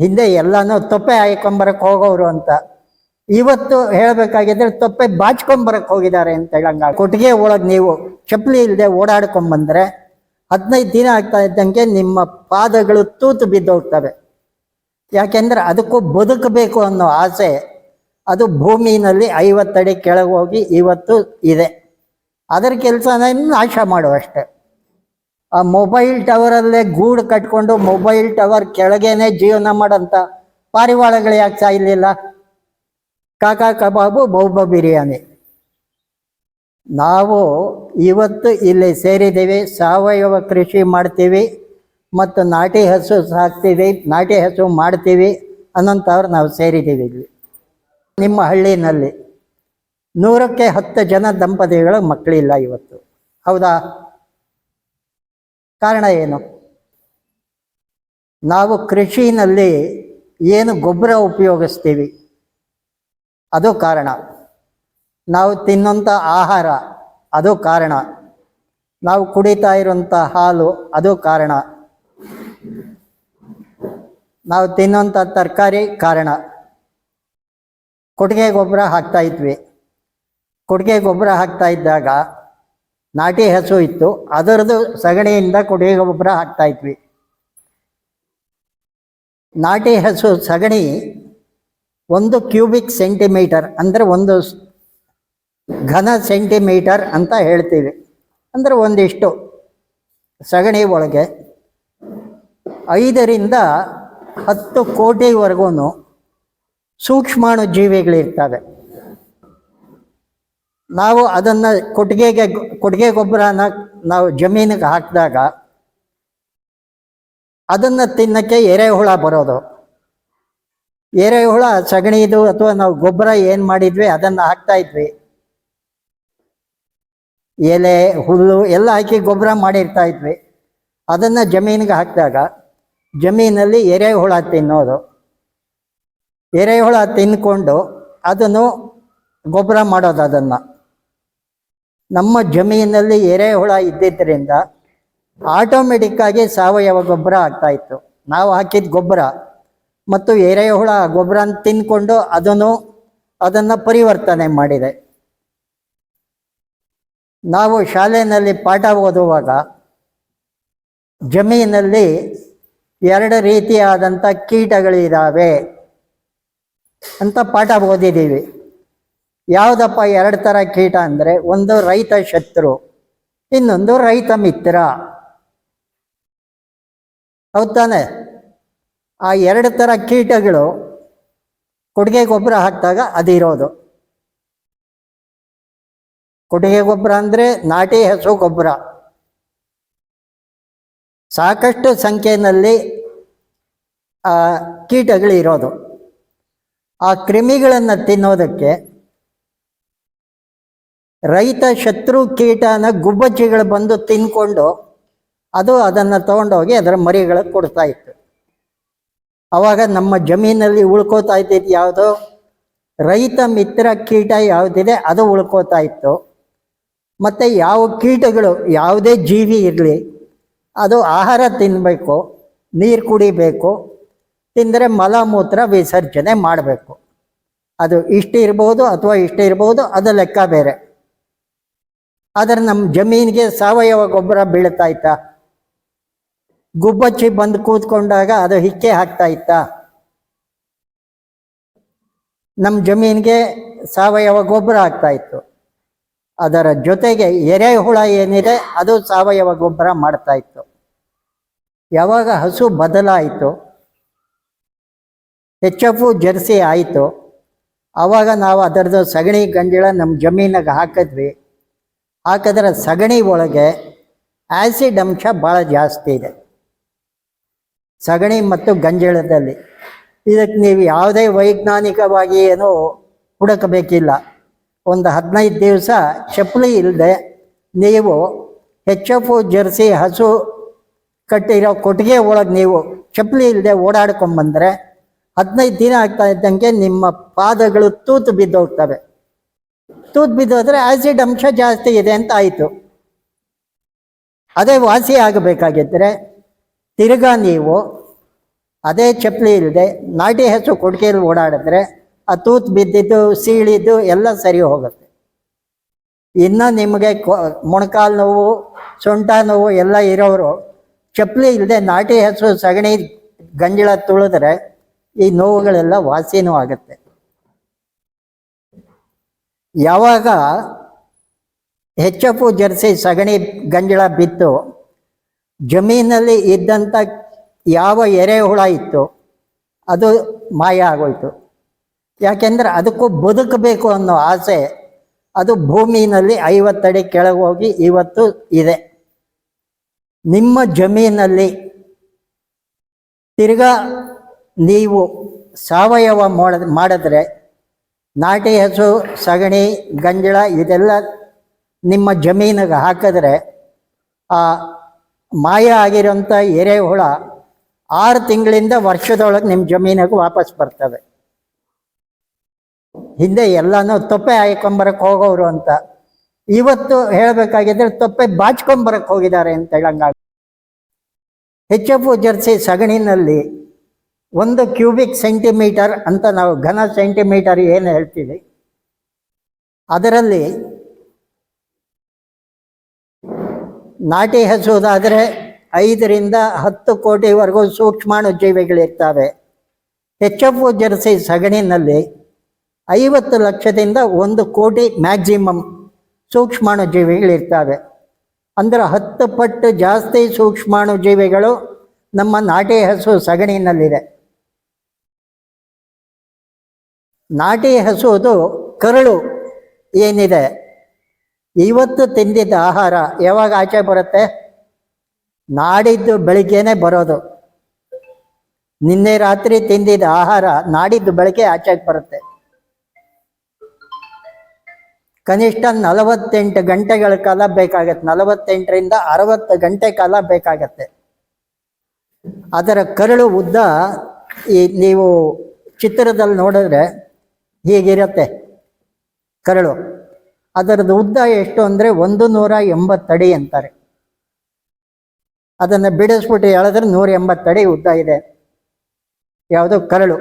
ಹಿಂದೆ ಎಲ್ಲಾನು ತೊಪ್ಪೆ ಹಾಕೊಂಬರಕ್ಕೆ ಹೋಗೋರು ಅಂತ. ಇವತ್ತು ಹೇಳಬೇಕಾಗಿದ್ರೆ ತೊಪ್ಪೆ ಬಾಚ್ಕೊಂಬರಕ್ಕೆ ಹೋಗಿದ್ದಾರೆ ಅಂತ ಹೇಳಂಗ. ಕೊಟ್ಟಿಗೆ ಒಳಗೆ ನೀವು ಚಪ್ಪಲಿ ಇಲ್ಲದೆ ಓಡಾಡ್ಕೊಂಬಂದ್ರೆ ಹದಿನೈದು ದಿನ ಆಗ್ತಾ ಇದ್ದಂಗೆ ನಿಮ್ಮ ಪಾದಗಳು ತೂತು ಬಿದ್ದೋಗ್ತವೆ. ಯಾಕೆಂದ್ರೆ ಅದಕ್ಕೂ ಬದುಕಬೇಕು ಅನ್ನೋ ಆಸೆ ಅದು ಭೂಮಿನಲ್ಲಿ ಐವತ್ತಡಿ ಕೆಳಗೆ ಹೋಗಿ ಇವತ್ತು ಇದೆ. ಅದರ ಕೆಲಸನ ನಾಶ ಮಾಡುವಷ್ಟೆ. ಆ ಮೊಬೈಲ್ ಟವರಲ್ಲೇ ಗೂಡು ಕಟ್ಕೊಂಡು ಮೊಬೈಲ್ ಟವರ್ ಕೆಳಗೇನೆ ಜೀವನ ಮಾಡಂತ ಪಾರಿವಾಳಗಳು ಯಾಕೆ ಸಾಯಲಿಲ್ಲ? ಕಾಕಾ ಕಬಾಬು ಬೌಬ ಬಿರಿಯಾನಿ. ನಾವು ಇವತ್ತು ಇಲ್ಲಿ ಸೇರಿದ್ದೀವಿ, ಸಾವಯವ ಕೃಷಿ ಮಾಡ್ತೀವಿ, ಮತ್ತು ನಾಟಿ ಹಸು ಸಾಕ್ತೀವಿ, ನಾಟಿ ಹಸು ಮಾಡ್ತೀವಿ ಅನ್ನಂಥವ್ರು ನಾವು ಸೇರಿದ್ದೀವಿ ಇಲ್ಲಿ. ನಿಮ್ಮ ಹಳ್ಳಿನಲ್ಲಿ ನೂರಕ್ಕೆ ಹತ್ತು ಜನ ದಂಪತಿಗಳು ಮಕ್ಕಳಿಲ್ಲ ಇವತ್ತು. ಹೌದಾ? ಕಾರಣ ಏನು? ನಾವು ಕೃಷಿನಲ್ಲಿ ಏನು ಗೊಬ್ಬರ ಉಪಯೋಗಿಸ್ತೀವಿ? ಅದು ಕಾರಣ. ನಾವು ತಿನ್ನುವಂಥ ಆಹಾರ, ಅದು ಕಾರಣ. ನಾವು ಕುಡಿತಾ ಇರುವಂಥ ಹಾಲು, ಅದು ಕಾರಣ. ನಾವು ತಿನ್ನುವಂಥ ತರಕಾರಿ, ಕಾರಣ. ಕೊಟ್ಟಿಗೆ ಗೊಬ್ಬರ ಹಾಕ್ತಾ ಇದ್ವಿ. ಕೊಟ್ಟಿಗೆ ಗೊಬ್ಬರ ಹಾಕ್ತಾ ಇದ್ದಾಗ ನಾಟಿ ಹಸು ಇತ್ತು. ಅದರದ್ದು ಸಗಣಿಯಿಂದ ಕುಡಿಯ ಗೊಬ್ಬರ ಹಾಕ್ತಾ ಇದ್ವಿ. ನಾಟಿ ಹಸು ಸಗಣಿ ಒಂದು ಕ್ಯೂಬಿಕ್ ಸೆಂಟಿಮೀಟರ್, ಅಂದರೆ ಒಂದು ಘನ ಸೆಂಟಿಮೀಟರ್ ಅಂತ ಹೇಳ್ತೀವಿ. ಅಂದರೆ ಒಂದಿಷ್ಟು ಸಗಣಿ ಒಳಗೆ ಐದರಿಂದ ಹತ್ತು ಕೋಟಿವರೆಗೂ ಸೂಕ್ಷ್ಮಾಣು ಜೀವಿಗಳಿರ್ತವೆ. ನಾವು ಅದನ್ನು ಕೊಟ್ಟಿಗೆಗೆ, ಕೊಟ್ಟಿಗೆ ಗೊಬ್ಬರನ ನಾವು ಜಮೀನಿಗೆ ಹಾಕಿದಾಗ ಅದನ್ನು ತಿನ್ನಕ್ಕೆ ಎರೆಹುಳ ಬರೋದು. ಎರೆಹುಳ ಸಗಣಿದು ಅಥವಾ ನಾವು ಗೊಬ್ಬರ ಏನು ಮಾಡಿದ್ವಿ, ಅದನ್ನು ಹಾಕ್ತಾ ಇದ್ವಿ. ಎಲೆ, ಹುಲ್ಲು ಎಲ್ಲ ಹಾಕಿ ಗೊಬ್ಬರ ಮಾಡಿರ್ತಾ ಇದ್ವಿ. ಅದನ್ನು ಜಮೀನಿಗೆ ಹಾಕಿದಾಗ ಜಮೀನಲ್ಲಿ ಎರೆಹುಳ ತಿನ್ನೋದು. ಎರೆಹುಳ ತಿನ್ಕೊಂಡು ಅದನ್ನು ಗೊಬ್ಬರ ಮಾಡೋದು ಅದನ್ನು. ನಮ್ಮ ಜಮೀನಲ್ಲಿ ಎರೆಹುಳ ಇದ್ದಿದ್ದರಿಂದ ಆಟೋಮೆಟಿಕ್ಕಾಗಿ ಸಾವಯವ ಗೊಬ್ಬರ ಆಗ್ತಾ ಇತ್ತು. ನಾವು ಹಾಕಿದ ಗೊಬ್ಬರ ಮತ್ತು ಎರೆಹುಳ ಗೊಬ್ಬರನ ತಿನ್ಕೊಂಡು ಅದನ್ನು ಅದನ್ನು ಪರಿವರ್ತನೆ ಮಾಡಿದೆ. ನಾವು ಶಾಲೆಯಲ್ಲಿ ಪಾಠ ಓದುವಾಗ ಜಮೀನಲ್ಲಿ ಎರಡು ರೀತಿಯಾದಂಥ ಕೀಟಗಳಿದ್ದಾವೆ ಅಂತ ಪಾಠ ಓದಿದ್ದೀವಿ. ಯಾವುದಪ್ಪ ಎರಡು ಥರ ಕೀಟ ಅಂದರೆ ಒಂದು ರೈತ ಶತ್ರು, ಇನ್ನೊಂದು ರೈತ ಮಿತ್ರ. ಹೌದ್ ತಾನೆ? ಆ ಎರಡು ಥರ ಕೀಟಗಳು ಕೊಡುಗೆ ಗೊಬ್ಬರ ಹಾಕಿದಾಗ ಅದಿರೋದು. ಕೊಡುಗೆ ಗೊಬ್ಬರ ಅಂದರೆ ನಾಟಿ ಹಸು ಗೊಬ್ಬರ. ಸಾಕಷ್ಟು ಸಂಖ್ಯೆಯಲ್ಲಿ, ಆ ಕೀಟಗಳಿರೋದು. ಆ ಕ್ರಿಮಿಗಳನ್ನು ತಿನ್ನೋದಕ್ಕೆ ರೈತ ಶತ್ರು ಕೀಟನ ಗುಬ್ಬಚ್ಚಿಗಳು ಬಂದು ತಿನ್ಕೊಂಡು ಅದು ಅದನ್ನು ತಗೊಂಡೋಗಿ ಅದರ ಮರಿಗಳಿಗೆ ಕೊಡ್ತಾ ಇತ್ತು. ಅವಾಗ ನಮ್ಮ ಜಮೀನಲ್ಲಿ ಉಳ್ಕೋತಾ ಇದ್ದಿದ್ದು ಯಾವುದು? ರೈತ ಮಿತ್ರ ಕೀಟ ಯಾವುದಿದೆ ಅದು ಉಳ್ಕೋತಾ ಇತ್ತು. ಮತ್ತು ಯಾವ ಕೀಟಗಳು, ಯಾವುದೇ ಜೀವಿ ಇರಲಿ, ಅದು ಆಹಾರ ತಿನ್ನಬೇಕು ನೀರು ಕುಡಿಬೇಕು, ತಿಂದರೆ ಮಲಮೂತ್ರ ವಿಸರ್ಜನೆ ಮಾಡಬೇಕು. ಅದು ಇಷ್ಟು ಇರ್ಬೋದು ಅಥವಾ ಇಷ್ಟು ಇರ್ಬೋದು ಅದು ಲೆಕ್ಕ ಬೇರೆ. ಆದರೆ ನಮ್ಮ ಜಮೀನಿಗೆ ಸಾವಯವ ಗೊಬ್ಬರ ಬೀಳ್ತಾ ಇತ್ತಾ ಗುಬ್ಬಚ್ಚಿ ಬಂದು ಕೂತ್ಕೊಂಡಾಗ ಅದು ಹಿಕ್ಕೆ ಹಾಕ್ತಾ ಇತ್ತ ನಮ್ಮ ಜಮೀನಿಗೆ ಸಾವಯವ ಗೊಬ್ಬರ ಆಗ್ತಾ ಇತ್ತು ಅದರ ಜೊತೆಗೆ ಎರೆಹುಳ ಏನಿದೆ ಅದು ಸಾವಯವ ಗೊಬ್ಬರ ಮಾಡ್ತಾ ಇತ್ತು ಯಾವಾಗ ಹಸು ಬದಲಾಯಿತು, ಎಚ್ ಎಫ್ ಜರ್ಸಿ ಆಯಿತು ಆವಾಗ ನಾವು ಅದರದ್ದು ಸಗಣಿ ಗಂಜಳ ನಮ್ಮ ಜಮೀನಿಗೆ ಹಾಕಿದ್ವಿ. ಹಾಕಿದ್ರೆ ಸಗಣಿ ಒಳಗೆ ಆ್ಯಸಿಡ್ ಅಂಶ ಭಾಳ ಜಾಸ್ತಿ ಇದೆ. ಸಗಣಿ ಮತ್ತು ಗಂಜಳದಲ್ಲಿ. ಇದಕ್ಕೆ ನೀವು ಯಾವುದೇ ವೈಜ್ಞಾನಿಕವಾಗಿ ಏನೋ ಹುಡುಕಬೇಕಿಲ್ಲ. ಒಂದು ಹದಿನೈದು ದಿವಸ ಚಪ್ಪಲಿ ಇಲ್ಲದೆ ನೀವು ಎಚ್ ಎಫ್ ಜರ್ಸಿ ಹಸು ಕಟ್ಟಿರೋ ಕೊಟ್ಟಿಗೆ ಒಳಗೆ ನೀವು ಚಪ್ಪಲಿ ಇಲ್ಲದೆ ಓಡಾಡ್ಕೊಂಬಂದರೆ ಹದಿನೈದು ದಿನ ಆಗ್ತಾ ಇದ್ದಂಗೆ ನಿಮ್ಮ ಪಾದಗಳು ತೂತು ಬಿದ್ದೋಗ್ತವೆ. ತೂತು ಬಿದ್ದೋದ್ರೆ ಆಸಿಡ್ ಅಂಶ ಜಾಸ್ತಿ ಇದೆ ಅಂತ ಆಯಿತು. ಅದೇ ವಾಸಿ ಆಗಬೇಕಾಗಿದ್ದರೆ ತಿರ್ಗಾ ನೀವು ಅದೇ ಚಪ್ಪಲಿ ಇಲ್ಲದೆ ನಾಟಿ ಹೆಸರು ಕೊಟ್ಟಿಗೆಯಲ್ಲಿ ಓಡಾಡಿದ್ರೆ ಆ ತೂತ್ ಬಿದ್ದಿದ್ದು, ಸೀಳಿದ್ದು ಎಲ್ಲ ಸರಿ ಹೋಗುತ್ತೆ. ಇನ್ನು ನಿಮಗೆ ಮೊಣಕಾಲು ನೋವು, ಸೊಂಟ ನೋವು ಎಲ್ಲ ಇರೋರು ಚಪ್ಪಲಿ ಇಲ್ಲದೆ ನಾಟಿ ಹೆಸರು ಸಗಣಿ ಗಂಜಳ ತುಳಿದ್ರೆ ಈ ನೋವುಗಳೆಲ್ಲ ವಾಸಿನೂ ಆಗುತ್ತೆ. ಯಾವಾಗ ಹೆಚ್ಚಪ್ಪು ಜರ್ಸಿ ಸಗಣಿ ಗಂಜಳ ಬಿತ್ತು, ಜಮೀನಲ್ಲಿ ಇದ್ದಂಥ ಯಾವ ಎರೆಹುಳ ಇತ್ತು, ಅದು ಮಾಯ ಆಗೋಯ್ತು. ಯಾಕೆಂದರೆ ಅದಕ್ಕೂ ಬದುಕಬೇಕು ಅನ್ನೋ ಆಸೆ, ಅದು ಭೂಮಿನಲ್ಲಿ ಐವತ್ತಡಿ ಕೆಳಗೆ ಹೋಗಿ ಇವತ್ತು ಇದೆ. ನಿಮ್ಮ ಜಮೀನಲ್ಲಿ ತಿರ್ಗಾ ನೀವು ಸಾವಯವ ಮಾಡ, ಮಾಡಿದ್ರೆ ನಾಟಿ ಹಸು, ಸಗಣಿ, ಗಂಜಳ ಇದೆಲ್ಲ ನಿಮ್ಮ ಜಮೀನಿಗೆ ಹಾಕಿದ್ರೆ ಆ ಮಾಯ ಆಗಿರೋಂಥ ಎರೆಹುಳ ಆರು ತಿಂಗಳಿಂದ ವರ್ಷದೊಳಗೆ ನಿಮ್ಮ ಜಮೀನಿಗೆ ವಾಪಸ್ ಬರ್ತವೆ ಹಿಂದೆ ಎಲ್ಲಾನು ತೊಪ್ಪೆ ಹಾಕೊಂಬರಕ್ಕೆ ಹೋಗೋರು ಅಂತ. ಇವತ್ತು ಹೇಳಬೇಕಾಗಿದ್ರೆ ತೊಪ್ಪೆ ಬಾಚ್ಕೊಂಬರಕ್ಕೆ ಹೋಗಿದ್ದಾರೆ ಅಂತ ಹೇಳಂಗ ಹೆಚ್ಚಪ್ಪು ಜರ್ಸಿ ಸಗಣಿನಲ್ಲಿ ಒಂದು ಕ್ಯೂಬಿಕ್ ಸೆಂಟಿಮೀಟರ್ ಅಂತ ನಾವು ಘನ ಸೆಂಟಿಮೀಟರ್ ಏನು ಹೇಳ್ತೀವಿ? ಅದರಲ್ಲಿ ನಾಟಿ ಹಸುವುದಾದರೆ ಐದರಿಂದ ಹತ್ತು ಕೋಟಿವರೆಗೂ ಸೂಕ್ಷ್ಮಾಣು ಜೀವಿಗಳಿರ್ತವೆ. ಹೆಚ್ಚಪ್ಪು ಜರ್ಸಿ ಸಗಣಿನಲ್ಲಿ ಐವತ್ತು ಲಕ್ಷದಿಂದ ಒಂದು ಕೋಟಿ ಮ್ಯಾಕ್ಸಿಮಮ್ ಸೂಕ್ಷ್ಮಾಣು ಜೀವಿಗಳಿರ್ತವೆ. ಅಂದ್ರೆ ಹತ್ತು ಪಟ್ಟು ಜಾಸ್ತಿ ಸೂಕ್ಷ್ಮಾಣು ಜೀವಿಗಳು ನಮ್ಮ ನಾಟಿ ಹಸು ಸಗಣಿನಲ್ಲಿದೆ. ನಾಟಿ ಹಸುವುದು ಕರಳು ಏನಿದೆ? ಇವತ್ತು ತಿಂದಿದ್ದ ಆಹಾರ ಯಾವಾಗ ಆಚೆ ಬರುತ್ತೆ? ನಾಡಿದ್ದು ಬೆಳಿಗ್ಗೆನೆ ಬರೋದು. ನಿನ್ನೆ ರಾತ್ರಿ ತಿಂದಿದ್ದ ಆಹಾರ ನಾಡಿದ್ದು ಬೆಳಗ್ಗೆ ಆಚೆಗೆ ಬರುತ್ತೆ. ಕನಿಷ್ಠ ನಲವತ್ತೆಂಟು ಗಂಟೆಗಳ ಕಾಲ ಬೇಕಾಗತ್ತೆ. ನಲವತ್ತೆಂಟರಿಂದ ಅರವತ್ತು ಗಂಟೆ ಕಾಲ ಬೇಕಾಗತ್ತೆ. ಅದರ ಕರಳು ಉದ್ದ ಈ ನೀವು ಚಿತ್ರದಲ್ಲಿ ನೋಡಿದ್ರೆ ಹೀಗಿರುತ್ತೆ? ಕರಳು. ಅದರದ್ದು ಉದ್ದ ಎಷ್ಟು ಅಂದರೆ ಒಂದು ನೂರ ಎಂಬತ್ತಡಿ ಅಂತಾರೆ. ಅದನ್ನು ಬಿಡಿಸ್ಬಿಟ್ಟು ಹೇಳಿದ್ರೆ ನೂರ ಎಂಬತ್ತಡಿ ಉದ್ದ ಇದೆ. ಯಾವುದು? ಕರಳು.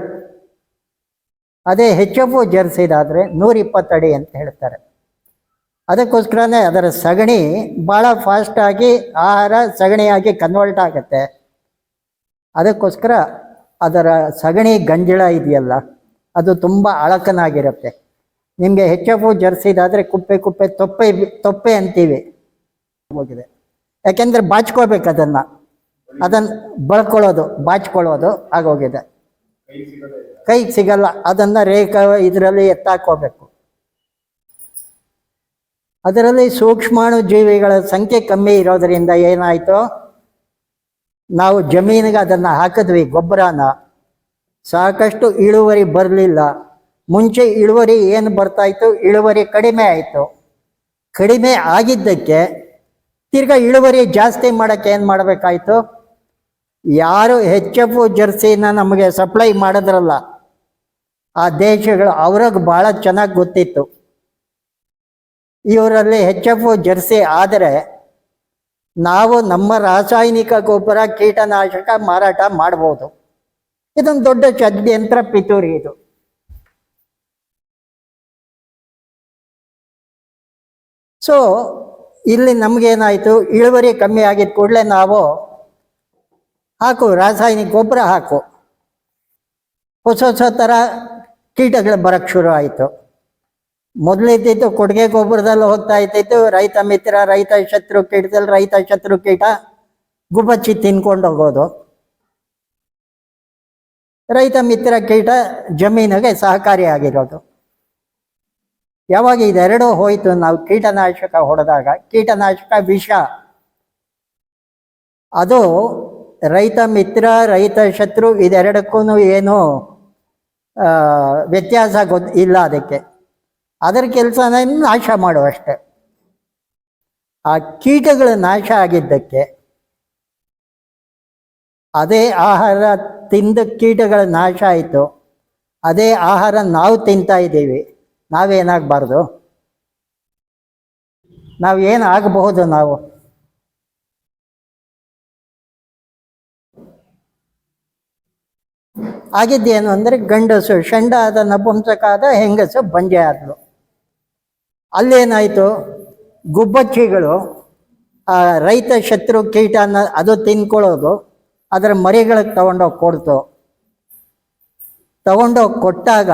ಅದೇ ಹೆಚ್ ಹೆಚ್ಚಪ್ಪು ಜರ್ಸಿದಾದರೆ ನೂರ ಇಪ್ಪತ್ತಡಿ ಅಂತ ಹೇಳ್ತಾರೆ. ಅದಕ್ಕೋಸ್ಕರನೇ ಅದರ ಸಗಣಿ ಭಾಳ ಫಾಸ್ಟಾಗಿ ಆಹಾರ ಸಗಣಿಯಾಗಿ ಕನ್ವರ್ಟ್ ಆಗುತ್ತೆ. ಅದಕ್ಕೋಸ್ಕರ ಅದರ ಸಗಣಿ ಗಂಜಳ ಇದೆಯಲ್ಲ ಅದು ತುಂಬ ಅಳಕನಾಗಿರುತ್ತೆ. ನಿಮಗೆ ಹೆಚ್ಚಪ್ಪು ಜರ್ಸಿದಾದರೆ ಕುಪ್ಪೆ ಕುಪ್ಪೆ ತೊಪ್ಪೆ ತೊಪ್ಪೆ ಅಂತೀವಿ. ಹೋಗಿದೆ. ಯಾಕೆಂದರೆ ಬಾಚ್ಕೋಬೇಕು ಅದನ್ನು. ಅದನ್ನು ಬಳ್ಕೊಳ್ಳೋದು, ಬಾಚ್ಕೊಳ್ಳೋದು ಆಗೋಗಿದೆ ಕೈಗೆ ಸಿಗಲ್ಲ, ಅದನ್ನು ರೇಖ ಇದರಲ್ಲಿ ಎತ್ತಾಕೋಬೇಕು. ಅದರಲ್ಲಿ ಸೂಕ್ಷ್ಮಾಣು ಜೀವಿಗಳ ಸಂಖ್ಯೆ ಕಮ್ಮಿ ಇರೋದರಿಂದ ಏನಾಯಿತು? ನಾವು ಜಮೀನಿಗೆ ಅದನ್ನು ಹಾಕಿದ್ವಿ, ಗೊಬ್ಬರನ. ಸಾಕಷ್ಟು ಇಳುವರಿ ಬರಲಿಲ್ಲ. ಮುಂಚೆ ಇಳುವರಿ ಏನು ಬರ್ತಾಯಿತ್ತು ಇಳುವರಿ ಕಡಿಮೆ ಆಯಿತು. ಕಡಿಮೆ ಆಗಿದ್ದಕ್ಕೆ ತಿರ್ಗಾ ಇಳುವರಿ ಜಾಸ್ತಿ ಮಾಡೋಕ್ಕೆ ಏನು ಮಾಡಬೇಕಾಯಿತು? ಯಾರು ಹೆಚ್ಚಪ್ಪು ಜರ್ಸಿನ ನಮಗೆ ಸಪ್ಲೈ ಮಾಡಿದ್ರಲ್ಲ, ಆ ದೇಶಗಳು ಅವ್ರಿಗೆ ಭಾಳ ಚೆನ್ನಾಗಿ ಗೊತ್ತಿತ್ತು. ಇವರಲ್ಲಿ ಹೆಚ್ಚಪ್ಪು ಜರ್ಸಿ ಆದರೆ ನಾವು ನಮ್ಮ ರಾಸಾಯನಿಕ ಗೊಬ್ಬರ ಕೀಟನಾಶಕ ಮಾರಾಟ ಮಾಡ್ಬೋದು. ಇದೊಂದು ದೊಡ್ಡ ಷಡ್ಯಂತ್ರ ಪಿತೂರಿ ಇದು. ಸೊ ಇಲ್ಲಿ ನಮಗೇನಾಯಿತು? ಇಳುವರಿ ಕಮ್ಮಿ ಆಗಿದ್ದ ಕೂಡಲೇ ನಾವು ಹಾಕು, ರಾಸಾಯನಿಕ ಗೊಬ್ಬರ ಹಾಕು. ಹೊಸ ಹೊಸ ಥರ ಕೀಟಗಳು ಬರೋಕ್ಕೆ ಶುರು ಆಯಿತು. ಮೊದಲಿದ್ದಿದ್ದು ಕೊಡುಗೆ ಗೊಬ್ಬರದಲ್ಲಿ ಹೋಗ್ತಾ ಇದ್ದಿದ್ದು ರೈತ ಮಿತ್ರ, ರೈತ ಶತ್ರು ಕೀಟದಲ್ಲಿ ರೈತ ಶತ್ರು ಕೀಟ, ಗುಬ್ಬಚ್ಚಿ ತಿನ್ಕೊಂಡು ಹೋಗೋದು. ರೈತ ಮಿತ್ರ ಕೀಟ ಜಮೀನಿಗೆ ಸಹಕಾರಿಯಾಗಿರೋದು ಯಾವಾಗ ಇದೆರಡೂ ಹೋಯಿತು, ನಾವು ಕೀಟನಾಶಕ ಹೊಡೆದಾಗ, ಕೀಟನಾಶಕ ವಿಷ. ಅದು ರೈತ ಮಿತ್ರ, ರೈತ ಶತ್ರು ಇದೆರಡಕ್ಕೂ ಏನು ವ್ಯತ್ಯಾಸ ಗೊತ್ತು ಇಲ್ಲ ಅದಕ್ಕೆ. ಅದರ ಕೆಲಸನ ನಾಶ ಮಾಡುವಷ್ಟೆ. ಆ ಕೀಟಗಳು ನಾಶ ಆಗಿದ್ದಕ್ಕೆ ಅದೇ ಆಹಾರ ತಿಂದ ಕೀಟಗಳ ನಾಶ ಆಯಿತು. ಅದೇ ಆಹಾರ ನಾವು ತಿಂತಾ ಇದ್ದೀವಿ. ನಾವೇನಾಗಬಾರ್ದು? ನಾವು ಏನು ಆಗಬಹುದು ನಾವು? ಆಗಿದ್ದೇನು ಅಂದರೆ ಗಂಡಸು ಷಂಡ ಆದ ನಪುಂಸಕ ಆದ ಹೆಂಗಸು ಬಂಜೆ ಆದಳು ಅಲ್ಲೇನಾಯಿತು? ಗುಬ್ಬಚ್ಚಿಗಳು ರೈತ ಶತ್ರು ಕೀಟನ ಅದು ತಿನ್ಕೊಳ್ಳೋದು. ಅದರ ಮರಿಗಳಿಗೆ ತಗೊಂಡೋಗಿ ಕೊಡ್ತು. ತಗೊಂಡೋಗಿ ಕೊಟ್ಟಾಗ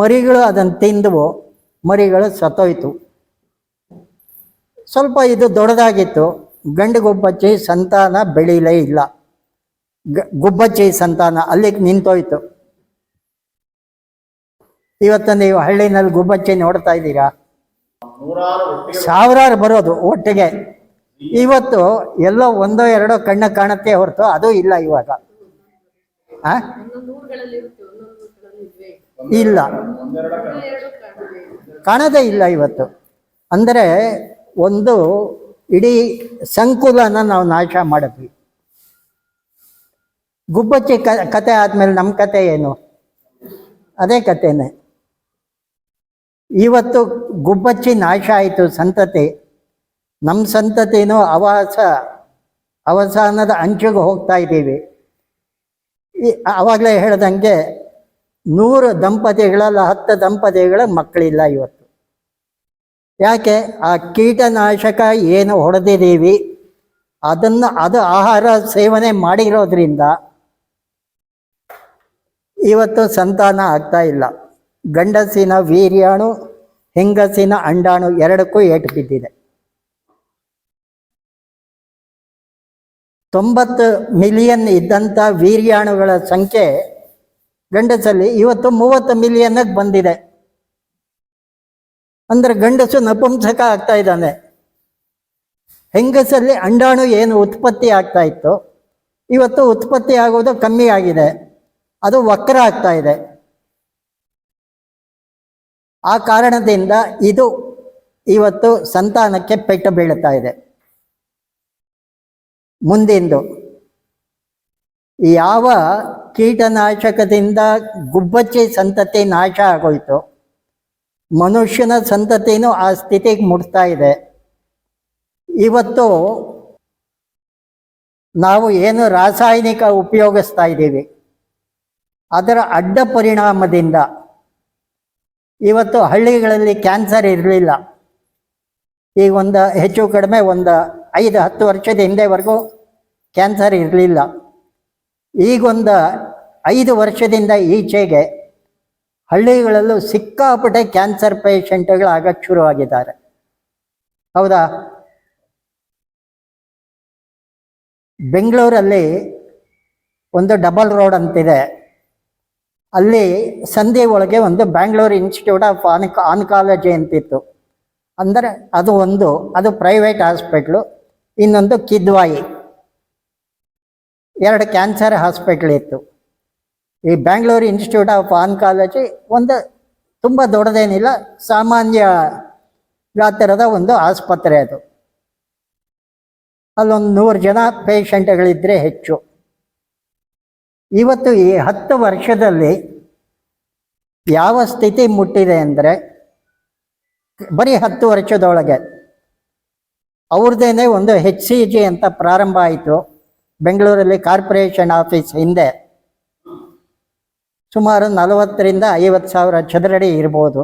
ಮರಿಗಳು ಅದನ್ನು ತಿಂದವು ಮರಿಗಳು ಸತ್ತೋಯ್ತು. ಸ್ವಲ್ಪ ಇದು ದೊಡ್ಡದಾಗಿತ್ತು. ಗಂಡು ಗುಬ್ಬಚ್ಚಿ ಸಂತಾನ ಬೆಳೀಲೇ ಇಲ್ಲ. ಗ ಗುಬ್ಬಚ್ಚಿ ಸಂತಾನ ಅಲ್ಲಿಗೆ ನಿಂತೋಯ್ತು. ಇವತ್ತು ನೀವು ಹಳ್ಳಿನಲ್ಲಿ ಗುಬ್ಬಚ್ಚಿ ನೋಡ್ತಾ ಇದ್ದೀರಾ? ಸಾವಿರಾರು ಬರೋದು ಒಟ್ಟಿಗೆ. ಇವತ್ತು ಎಲ್ಲೋ ಒಂದೋ ಎರಡೋ ಕಣ್ಣ ಕಾಣುತ್ತೆ ಹೊರತು ಅದು ಇಲ್ಲ ಇವಾಗ? ಇಲ್ಲ. ಕಾಣದೇ ಇಲ್ಲ ಇವತ್ತು. ಅಂದರೆ ಒಂದು ಇಡೀ ಸಂಕುಲನ ನಾವು ನಾಶ ಮಾಡಿದ್ವಿ. ಗುಬ್ಬಚ್ಚಿ ಕ, ಕತೆ ಆದಮೇಲೆ ನಮ್ಮ ಕತೆ ಏನು? ಅದೇ ಕತೆನೇ. ಇವತ್ತು ಗುಬ್ಬಚ್ಚಿ ನಾಶ ಆಯಿತು ಸಂತತಿ. ನಮ್ಮ ಸಂತತಿನೂ ಅವಾಸ, ಅವಸಾನದ ಅಂಚಿಗೆ ಹೋಗ್ತಾ ಇದ್ದೀವಿ. ಈ ಆವಾಗಲೇ ಹೇಳ್ದಂಗೆ ನೂರು ದಂಪತಿಗಳಲ್ಲ ಹತ್ತು ದಂಪತಿಗಳ ಮಕ್ಕಳಿಲ್ಲ ಇವತ್ತು. ಯಾಕೆ? ಆ ಕೀಟನಾಶಕ ಏನು ಹೊಡೆದಿದ್ದೀವಿ, ಅದನ್ನು, ಅದು ಆಹಾರ ಸೇವನೆ ಮಾಡಿರೋದ್ರಿಂದ ಇವತ್ತು ಸಂತಾನ ಆಗ್ತಾ ಇಲ್ಲ. ಗಂಡಸಿನ ವೀರ್ಯಾಣು, ಹೆಂಗಸಿನ ಅಂಡಾಣು ಎರಡಕ್ಕೂ ಏಟು ಬಿದ್ದಿದೆ. ತೊಂಬತ್ತು ಮಿಲಿಯನ್ ಇದ್ದಂಥ ವೀರ್ಯಾಣುಗಳ ಸಂಖ್ಯೆ ಗಂಡಸಲ್ಲಿ ಇವತ್ತು ಮೂವತ್ತು ಮಿಲಿಯನ್ಗೆ ಬಂದಿದೆ. ಅಂದರೆ ಗಂಡಸು ನಪುಂಸಕ ಆಗ್ತಾ ಇದ್ದಾನೆ. ಹೆಂಗಸಲ್ಲಿ ಅಂಡಾಣು ಏನು ಉತ್ಪತ್ತಿ ಆಗ್ತಾ ಇತ್ತು? ಇವತ್ತು ಉತ್ಪತ್ತಿ ಆಗೋದು ಕಮ್ಮಿ ಆಗಿದೆ. ಅದು ವಕ್ರ ಆಗ್ತಾ ಇದೆ. ಆ ಕಾರಣದಿಂದ ಇದು ಇವತ್ತು ಸಂತಾನಕ್ಕೆ ಪೆಟ್ಟು ಬೀಳುತ್ತಾ ಇದೆ. ಮುಂದಿಂದು. ಯಾವ ಕೀಟನಾಶಕದಿಂದ ಗುಬ್ಬಚ್ಚಿ ಸಂತತಿ ನಾಶ ಆಗೋಯ್ತು? ಮನುಷ್ಯನ ಸಂತತಿನೂ ಆ ಸ್ಥಿತಿಗೆ ಮುಟ್ತಾ ಇದೆ. ಇವತ್ತು ನಾವು ಏನು ರಾಸಾಯನಿಕ ಉಪಯೋಗಿಸ್ತಾ ಇದ್ದೀವಿ? ಅದರ ಅಡ್ಡ ಪರಿಣಾಮದಿಂದ. ಇವತ್ತು ಹಳ್ಳಿಗಳಲ್ಲಿ ಕ್ಯಾನ್ಸರ್ ಇರಲಿಲ್ಲ. ಈಗ ಒಂದು ಹೆಚ್ಚು ಕಡಿಮೆ ಒಂದು ಐದು ಹತ್ತು ವರ್ಷದ ಹಿಂದೆವರೆಗೂ ಕ್ಯಾನ್ಸರ್ ಇರಲಿಲ್ಲ. ಈಗೊಂದು ಐದು ವರ್ಷದಿಂದ ಈಚೆಗೆ ಹಳ್ಳಿಗಳಲ್ಲೂ ಸಿಕ್ಕಾಪಟ್ಟೆ ಕ್ಯಾನ್ಸರ್ ಪೇಷಂಟ್ಗಳು ಆಗಕ್ಕೆ ಶುರುವಾಗಿದ್ದಾರೆ. ಹೌದಾ? ಬೆಂಗಳೂರಲ್ಲಿ ಒಂದು ಡಬಲ್ ರೋಡ್ ಅಂತಿದೆ. ಅಲ್ಲಿ ಸಂಧಿ ಒಳಗೆ ಒಂದು ಬ್ಯಾಂಗ್ಳೂರ್ ಇನ್ಸ್ಟಿಟ್ಯೂಟ್ ಆಫ್ ಆನ್ಕ ಆನ್ಕಾಲಜಿ ಅಂತಿತ್ತು. ಅಂದರೆ ಅದು ಒಂದು, ಅದು ಪ್ರೈವೇಟ್ ಹಾಸ್ಪಿಟ್ಲು ಇನ್ನೊಂದು ಕಿದ್ವಾಯಿ. ಎರಡು ಕ್ಯಾನ್ಸರ್ ಹಾಸ್ಪಿಟ್ಲ್ ಇತ್ತು. ಈ ಬ್ಯಾಂಗ್ಳೂರು ಇನ್ಸ್ಟಿಟ್ಯೂಟ್ ಆಫ್ ಆನ್ಕಾಲಜಿ ಒಂದು ತುಂಬ ದೊಡ್ಡದೇನಿಲ್ಲ, ಸಾಮಾನ್ಯ ಗಾತ್ರದ ಒಂದು ಆಸ್ಪತ್ರೆ ಅದು. ಅಲ್ಲೊಂದು ನೂರು ಜನ ಪೇಷಂಟ್ಗಳಿದ್ದರೆ ಹೆಚ್ಚು. ಇವತ್ತು ಈ ಹತ್ತು ವರ್ಷದಲ್ಲಿ ಯಾವ ಸ್ಥಿತಿ ಮುಟ್ಟಿದೆ ಅಂದರೆ ಬರೀ ಹತ್ತು ವರ್ಷದೊಳಗೆ ಅವ್ರದ್ದೇನೆ ಒಂದು ಹೆಚ್ ಸಿ ಜಿ ಅಂತ ಪ್ರಾರಂಭ ಆಯಿತು. ಬೆಂಗಳೂರಲ್ಲಿ ಕಾರ್ಪೊರೇಷನ್ ಆಫೀಸ್ ಹಿಂದೆ. ಸುಮಾರು ನಲವತ್ತರಿಂದ ಐವತ್ತು ಸಾವಿರ ಚದರಡಿ ಇರ್ಬೋದು.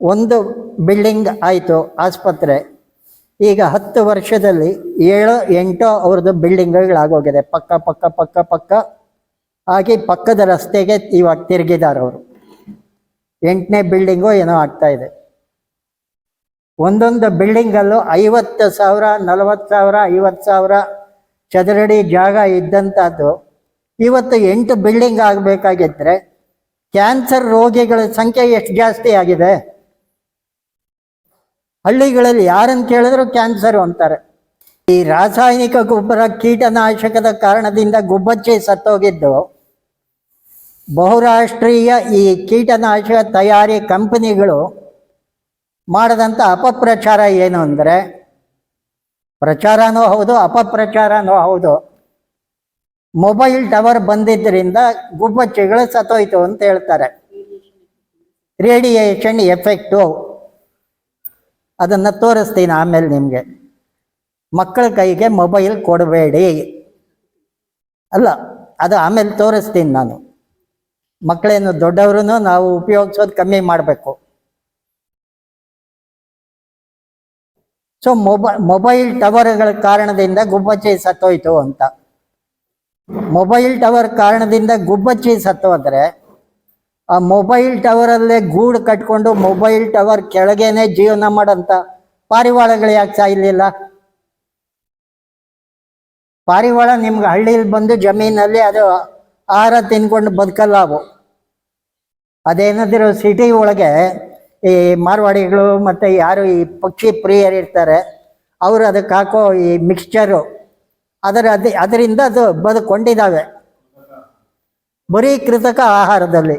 ಒಂದು ಬಿಲ್ಡಿಂಗ್ ಆಯಿತು ಆಸ್ಪತ್ರೆ. ಈಗ ಹತ್ತು ವರ್ಷದಲ್ಲಿ ಏಳು ಎಂಟು ಅವ್ರದ್ದು ಬಿಲ್ಡಿಂಗ್ಗಳಾಗೋಗಿದೆ. ಪಕ್ಕ ಪಕ್ಕ ಪಕ್ಕ ಪಕ್ಕ. ಆಗಿ ಪಕ್ಕದ ರಸ್ತೆಗೆ ಇವಾಗ ತಿರುಗಿದ್ದಾರೆ ಅವರು ಎಂಟನೇ ಬಿಲ್ಡಿಂಗು ಏನೋ ಆಗ್ತಾ ಇದೆ. ಒಂದೊಂದು ಬಿಲ್ಡಿಂಗಲ್ಲೂ ಐವತ್ತು ಸಾವಿರ, ನಲವತ್ತು ಸಾವಿರ, ಐವತ್ತು ಸಾವಿರ ಚದರಡಿ ಜಾಗ ಇದ್ದಂಥದ್ದು ಇವತ್ತು ಎಂಟು ಬಿಲ್ಡಿಂಗ್ ಆಗಬೇಕಾಗಿದ್ರೆ ಕ್ಯಾನ್ಸರ್ ರೋಗಿಗಳ ಸಂಖ್ಯೆ ಎಷ್ಟು ಜಾಸ್ತಿ ಆಗಿದೆ? ಹಳ್ಳಿಗಳಲ್ಲಿ ಯಾರನ್ನು ಕೇಳಿದ್ರು ಕ್ಯಾನ್ಸರು ಅಂತಾರೆ. ಈ ರಾಸಾಯನಿಕ ಗೊಬ್ಬರ ಕೀಟನಾಶಕದ ಕಾರಣದಿಂದ ಗುಬ್ಬಚ್ಚಿ ಸತ್ತೋಗಿದ್ದು. ಬಹುರಾಷ್ಟ್ರೀಯ ಈ ಕೀಟನಾಶಕ ತಯಾರಿ ಕಂಪನಿಗಳು ಮಾಡದಂಥ ಅಪಪ್ರಚಾರ ಏನು ಅಂದರೆ ಪ್ರಚಾರನೂ ಹೌದು ಅಪಪ್ರಚಾರನೂ ಹೌದು. ಮೊಬೈಲ್ ಟವರ್ ಬಂದಿದ್ದರಿಂದ ಗುಬ್ಬಚ್ಚಿಗಳು ಸತ್ತೋಯ್ತು ಅಂತ ಹೇಳ್ತಾರೆ. Radiation effect. ಅದನ್ನು ತೋರಿಸ್ತೀನಿ ಆಮೇಲೆ ನಿಮಗೆ. ಮಕ್ಕಳ ಕೈಗೆ ಮೊಬೈಲ್ ಕೊಡಬೇಡಿ. ಅಲ್ಲ, ಅದು ಆಮೇಲೆ ತೋರಿಸ್ತೀನಿ ನಾನು. ಮಕ್ಕಳೇನು ದೊಡ್ಡವ್ರೂ ನಾವು ಉಪಯೋಗಿಸೋದು ಕಮ್ಮಿ ಮಾಡಬೇಕು. ಸೊ ಮೊಬೈ ಮೊಬೈಲ್ ಟವರ್ಗಳ ಕಾರಣದಿಂದ ಗುಬ್ಬಚ್ಚಿ ಸತ್ತೋಯ್ತು ಅಂತ. ಮೊಬೈಲ್ ಟವರ್ ಕಾರಣದಿಂದ ಗುಬ್ಬಚ್ಚಿ ಸತ್ತೋದ್ರೆ, ಆ ಮೊಬೈಲ್ ಟವರಲ್ಲೇ ಗೂಡು ಕಟ್ಕೊಂಡು ಮೊಬೈಲ್ ಟವರ್ ಕೆಳಗೇನೆ ಜೀವನ ಮಾಡಂತ ಪಾರಿವಾಳಗಳು ಯಾಕೆ ಸಾಯ್ಲಿಲ್ಲ? ಪಾರಿವಾಳ ನಿಮ್ಗೆ ಹಳ್ಳಿಲಿ ಬಂದು ಜಮೀನಲ್ಲಿ ಅದು ಆಹಾರ ತಿನ್ಕೊಂಡು ಬದುಕಲ್ಲ ಅವು. ಅದೇನಾದರೂ ಸಿಟಿ ಒಳಗೆ ಈ ಮಾರ್ವಾಡಿಗಳು ಮತ್ತು ಯಾರು ಈ ಪಕ್ಷಿ ಪ್ರಿಯರು ಇರ್ತಾರೆ, ಅವರು ಅದಕ್ಕೆ ಹಾಕೋ ಈ ಮಿಕ್ಸ್ಚರು ಅದರ ಅದೇ, ಅದರಿಂದ ಅದು ಬದುಕೊಂಡಿದ್ದಾವೆ ಬರೀ ಕೃತಕ ಆಹಾರದಲ್ಲಿ.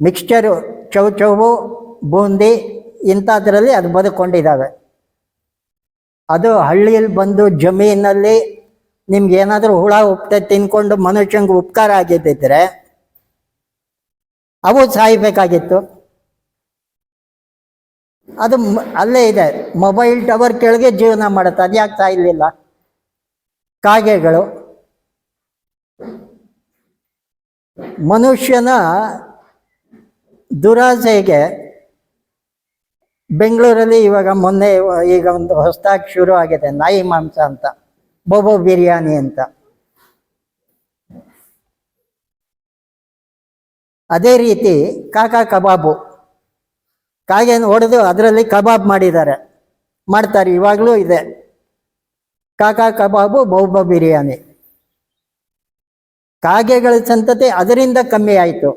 ಮಿಕ್ಸ್ಚರು ಚೌ ಚೌವು ಬೂಂದಿ ಇಂಥದ್ರಲ್ಲಿ ಅದು ಬದುಕೊಂಡಿದ್ದಾವೆ ಅದು ಹಳ್ಳಿಯಲ್ಲಿ ಬಂದು ಜಮೀನಲ್ಲಿ ನಿಮ್ಗೆ ಏನಾದರೂ ಹುಳ ಉಪ್ತೆ ತಿನ್ಕೊಂಡು ಮನುಷ್ಯಂಗೆ ಉಪಕಾರ ಆಗಿದ್ದಿದ್ರೆ ಅವು ಸಾಯಬೇಕಾಗಿತ್ತು. ಅದು ಅಲ್ಲೇ ಇದೆ. ಮೊಬೈಲ್ ಟವರ್ ಕೆಳಗೆ ಜೀವನ ಮಾಡುತ್ತೆ. ಅದು ಯಾಕೆ ಸಾಯಿಲಿಲ್ಲ? ಕಾಗೆಗಳು. ಮನುಷ್ಯನ ದುರಾಸೆಗೆ ಬೆಂಗಳೂರಲ್ಲಿ ಇವಾಗ ಮೊನ್ನೆ ಈಗ ಒಂದು ಹೊಸದಾಗಿ ಶುರು ಆಗಿದೆ ನಾಯಿ ಮಾಂಸ ಅಂತ. ಬೊಬೋ ಬಿರಿಯಾನಿ ಅಂತ. ಅದೇ ರೀತಿ ಕಾಕಾ ಕಬಾಬು. ಕಾಗೆನ ಹೊಡೆದು ಅದರಲ್ಲಿ ಕಬಾಬ್ ಮಾಡಿದ್ದಾರೆ. ಮಾಡ್ತಾರೆ, ಇವಾಗಲೂ ಇದೆ. ಕಾಕಾ ಕಬಾಬು ಬೌಬ ಬಿರಿಯಾನಿ. ಕಾಗೆಗಳ ಸಂತತಿ ಅದರಿಂದ ಕಮ್ಮಿ ಆಯಿತು.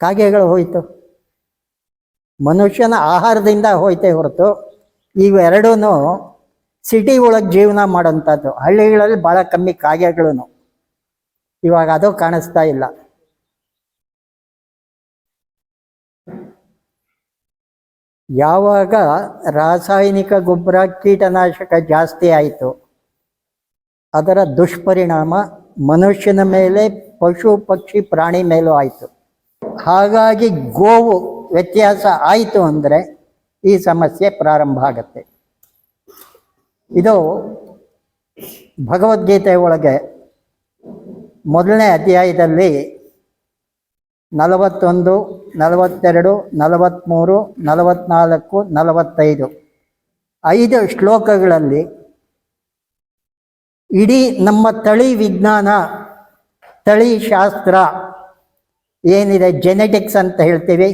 ಕಾಗೆಗಳು ಹೋಯಿತು. ಮನುಷ್ಯನ ಆಹಾರದಿಂದ ಹೋಯ್ತೆ ಹೊರತು ಇವೆರಡೂ ಸಿಟಿ ಒಳಗೆ ಜೀವನ ಮಾಡೋಂಥದ್ದು ಹಳ್ಳಿಗಳಲ್ಲಿ ಭಾಳ ಕಮ್ಮಿ ಕಾಗೆಗಳು ಇವಾಗ ಅದು ಕಾಣಿಸ್ತಾ ಇಲ್ಲ. ಯಾವಾಗ ರಾಸಾಯನಿಕ ಗೊಬ್ಬರ ಕೀಟನಾಶಕ ಜಾಸ್ತಿ ಆಯಿತು, ಅದರ ದುಷ್ಪರಿಣಾಮ ಮನುಷ್ಯನ ಮೇಲೆ, ಪಶು, ಪಕ್ಷಿ, ಪ್ರಾಣಿ ಮೇಲೂ ಆಯಿತು. ಹಾಗಾಗಿ ಗೋವು ವ್ಯತ್ಯಾಸ ಆಯಿತು ಅಂದರೆ ಈ ಸಮಸ್ಯೆ ಪ್ರಾರಂಭ ಆಗತ್ತೆ. ಇದು ಭಗವದ್ಗೀತೆ ಒಳಗೆ ಮೊದಲನೇ ಅಧ್ಯಾಯದಲ್ಲಿ ನಲವತ್ತೊಂದು, ನಲವತ್ತೆರಡು ನಲವತ್ತ್ಮೂರು ನಲವತ್ನಾಲ್ಕು, ನಲವತ್ತೈದು. ಐದು ಶ್ಲೋಕಗಳಲ್ಲಿ ಇಡೀ ನಮ್ಮ ತಳಿ ವಿಜ್ಞಾನ, ತಳಿ ಶಾಸ್ತ್ರ ಏನಿದೆ ಜೆನೆಟಿಕ್ಸ್ ಅಂತ ಹೇಳ್ತೀವಿ.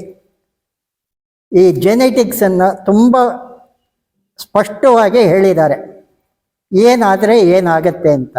ಈ ಜೆನೆಟಿಕ್ಸನ್ನು ತುಂಬ ಸ್ಪಷ್ಟವಾಗಿ ಹೇಳಿದ್ದಾರೆ. ಏನಾದರೆ ಏನಾಗತ್ತೆ ಅಂತ.